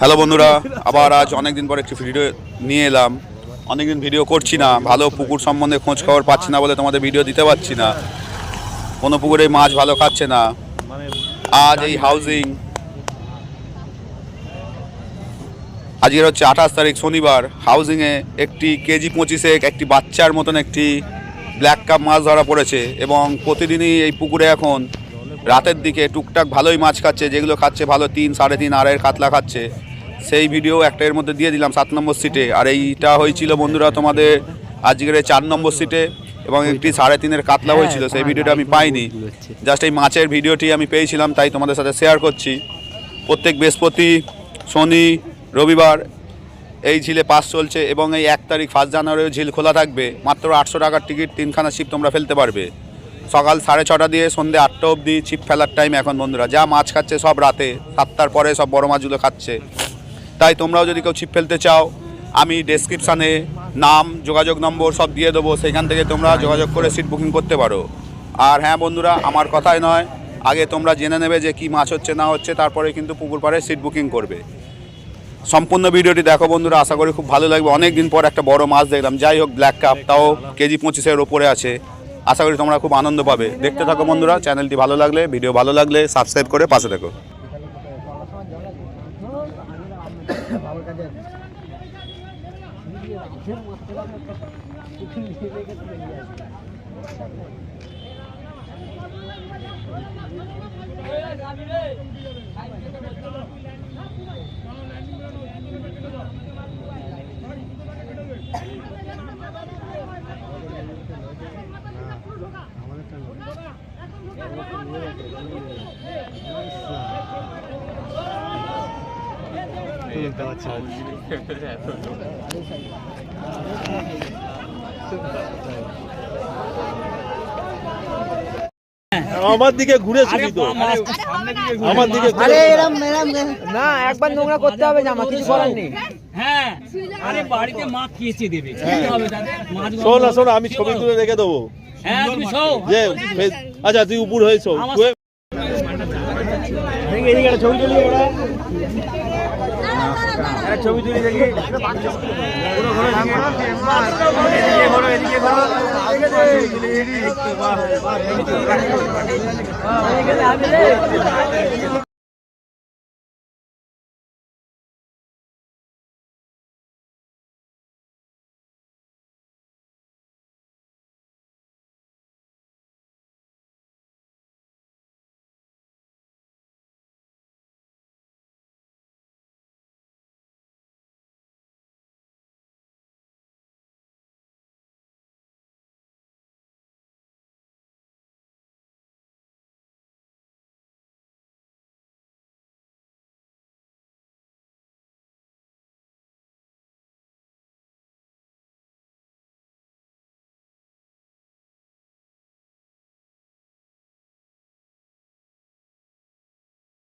Hello বন্ধুরা, আবার আজ অনেকদিন পর একটি ভিডিও নিয়ে এলাম। অনেকদিন ভিডিও করছি না, ভালো পুকুর সম্বন্ধে খোঁজ খবর পাচ্ছি না বলে তোমাদের ভিডিও দিতে পারছি না। কোনো পুকুরে মাছ ভালো খাচ্ছে না। আজ এই হাউজিং আজকের হচ্ছে আঠাশ তারিখ শনিবার। হাউজিংয়ে একটি কেজি পঁচিশে একটি বাচ্চার মতন একটি ব্ল্যাক কাপ মাছ ধরা পড়েছে এবং প্রতিদিনই এই পুকুরে এখন রাতের দিকে টুকটাক ভালোই মাছ খাচ্ছে যেগুলো খাচ্ছে ভালো তিন সাড়ে তিন আড়াইয়ের কাতলা খাচ্ছে। সেই ভিডিও একটা এর মধ্যে দিয়ে দিলাম সাত নম্বর সিটে আর এইটা হয়েছিল বন্ধুরা তোমাদের আজকের চার নম্বর সিটে এবং একটি সাড়ে তিনের কাতলা হয়েছিল সেই ভিডিওটা আমি পাইনি। জাস্ট এই মাছের ভিডিওটি আমি পেয়েছিলাম তাই তোমাদের সাথে শেয়ার করছি। প্রত্যেক বৃহস্পতি শনি রবিবার এই ঝিলে পাস চলছে এবং এই এক তারিখ ফার্স্ট জানুয়ারিও ঝিল খোলা থাকবে। মাত্র আটশো টাকার টিকিট তিনখানা শিপ তোমরা ফেলতে পারবে। সকাল সাড়ে ছটা দিয়ে সন্ধ্যে আটটা অবধি ছিপ ফেলার টাইম এখন বন্ধুরা। যা মাছ খাচ্ছে সব রাতে, সাতটার পরে সব বড় মাছগুলো খাচ্ছে। তাই তোমরাও যদি কেউ ছিপ ফেলতে চাও, আমি ডেসক্রিপশানে নাম, যোগাযোগ নম্বর সব দিয়ে দেবো, সেখান থেকে তোমরা যোগাযোগ করে সিট বুকিং করতে পারো। আর হ্যাঁ বন্ধুরা, আমার কথাই নয়, আগে তোমরা জেনে নেবে যে কি মাছ হচ্ছে, না হচ্ছে, তারপরে কিন্তু পুকুর পাড়ে সিট বুকিং করবে। সম্পূর্ণ ভিডিওটি দেখো বন্ধুরা, আশা করি খুব ভালো লাগবে। অনেক দিন পর একটা বড় মাছ দেখলাম। যাই হোক ব্ল্যাক কাপ তাও কেজি পঁচিশের ওপরে আছে। আশা করি তোমরা খুব আনন্দ পাবে। দেখতে থাকো বন্ধুরা, চ্যানেলটি ভালো লাগলে, ভিডিও ভালো লাগলে সাবস্ক্রাইব করে পাশে আমার দিকে ঘুরে শুনি তো। আমার দিকে আরে এরম এরম না একবার নোংরা করতে হবে জামা কিছু করার নেই। হ্যাঁ। আরে বাড়িতে মা কেচে দেবে। কি হবে তাদের মাছ শোন আমি ছবি তুলে রেখে দেবো। হ্যাঁ তুমি যে আচ্ছা তুই উপর হয়েছ ছবি তুলি তুই- ছবি তুলি দেখি।